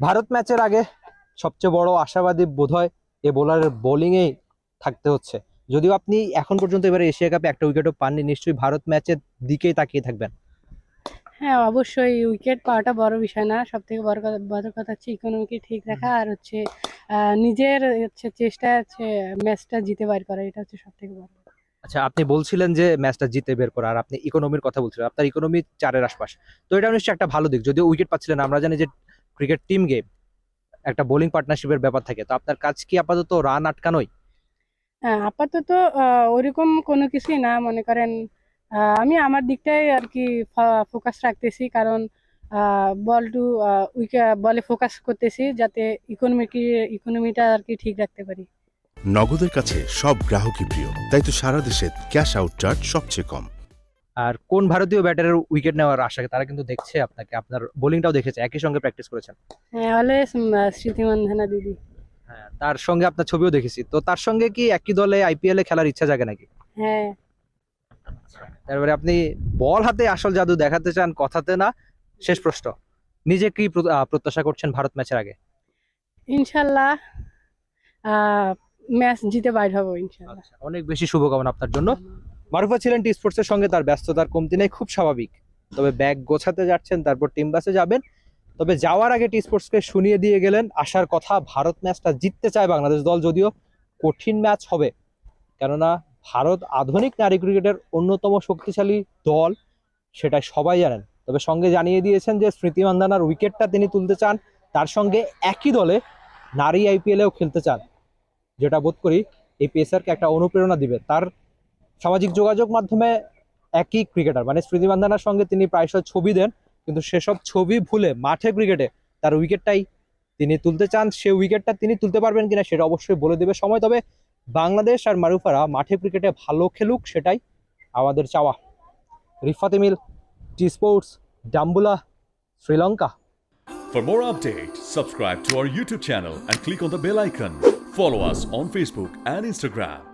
ভারত ম্যাচের আগে সবচেয়ে বড় আশাবাদী বোধহয় এ বোলারের বোলিংয়েই থাকতে হচ্ছে। যদিও আপনি এখন পর্যন্ত এবারে এশিয়া কাপে একটা উইকেটও পাননি নিশ্চয়ই ভারত ম্যাচের দিকেই তাকিয়ে থাকবেন। হ্যাঁ অবশ্যই উইকেট পাওয়াটা বড় বিষয় না। সব থেকে বড় কথা বড় কথা হচ্ছে ইকোনমিকে ঠিক রাখা আর হচ্ছে নিজের হচ্ছে চেষ্টা হচ্ছে ম্যাচটা জিতে বার করা এটা হচ্ছে সব থেকে বড় আচ্ছা আপনি বলছিলেন যে ম্যাচটা জিতে বের করা আর আপনি ইকোনমির কথা বলছিলেন আপনার ইকোনমি চারের আশপাশ। তো এটা নিশ্চয়ই একটা ভালো দিক যদিও উইকেট পাচ্ছিলেন আমরা জানি যে ক্রিকেট টিম গেম একটা বোলিং পার্টনারশিপের ব্যাপার থাকে। তো আপনার কাজ কি আপাতত রান আটকানোই? হ্যাঁ আপাতত ওরকম কোনো কিছুই না মনে করেন আমি আমার দিকটাই আর কি ফোকাস রাখতেছি। কারণ বল টু বলে ফোকাস করতেছি যাতে ইকোনমি ইকোনমিটা আর কি ঠিক রাখতে পারি। নগদের কাছে সব গ্রাহকই প্রিয়। তাই তো সারা দেশে ক্যাশ আউট চার্জ সবচেয়ে কম। আর কোন ভারতীয় ব্যাটারের উইকেট নেওয়ার আশা তারা কিন্তু দেখছে আপনাকে আপনার বোলিংটাও দেখেছে একই সঙ্গে প্র্যাকটিস করেছেন। হ্যাঁ অলওয়েজ স্মৃতিমন্ধনা দিদি। হ্যাঁ তার সঙ্গে আপনার ছবিও দেখেছি। তো তার সঙ্গে কি একই দলে আইপিএল এ খেলার ইচ্ছা জাগে নাকি? হ্যাঁ। তারপরে আপনি বল হাতে আসল জাদু দেখাতে চান কথাতে না? শেষ প্রশ্ন নিজে কি প্রত্যাশা করছেন ভারত ম্যাচের আগে? ইনশাল্লাহ ম্যাচ জিতে বাইর হব ইনশাল্লাহ। আচ্ছা অনেক বেশি শুভকামনা আপনার জন্য। মারুফা ছিলেন টি স্পোর্টসের সঙ্গে, তার ব্যস্ততার কমতি নেই, খুব স্বাভাবিক। তবে ব্যাগ গোছাতে যাচ্ছেন, তারপর টিম বাসে যাবেন। তবে যাওয়ার আগে টি স্পোর্টসকে শুনিয়ে দিয়ে গেলেন আসার কথা, ভারত ম্যাচটা জিততে চায় বাংলাদেশ দল, যদিও কঠিন ম্যাচ হবে। কেননা, ভারত আধুনিক নারী ক্রিকেটের অন্যতম শক্তিশালী দল সেটা সবাই জানেন। তবে সঙ্গে জানিয়ে দিয়েছেন যে, স্মৃতি মান্দানার উইকেটটা তিনি তুলতে চান, তার সঙ্গে একই দলে নারী আইপিএলেও খেলতে চান, যেটা বোধ করি এই পেসারকে একটা অনুপ্রেরণা দিবে। তার সামাজিক যোগাযোগ মাধ্যমে একই ক্রিকেটার মানে স্মৃতি মান্দানার সঙ্গে তিনি প্রায়শই ছবি দেন কিন্তু সেসব ছবি ভুলে মাঠে ক্রিকেটে তার উইকেটটাই তিনি তুলতে চান সে উইকেটটা তিনি তুলতে পারবেন কিনা সেটা অবশ্যই বলে দেবে সময় তবে বাংলাদেশ আর মারুফারা মাঠে ক্রিকেটে ভালো খেলুক সেটাই আমাদের চাওয়া রিফাতে মিল T sports Dambulla Sri Lanka For more updates, subscribe to our YouTube channel and click on the bell icon. Follow us on Facebook and Instagram.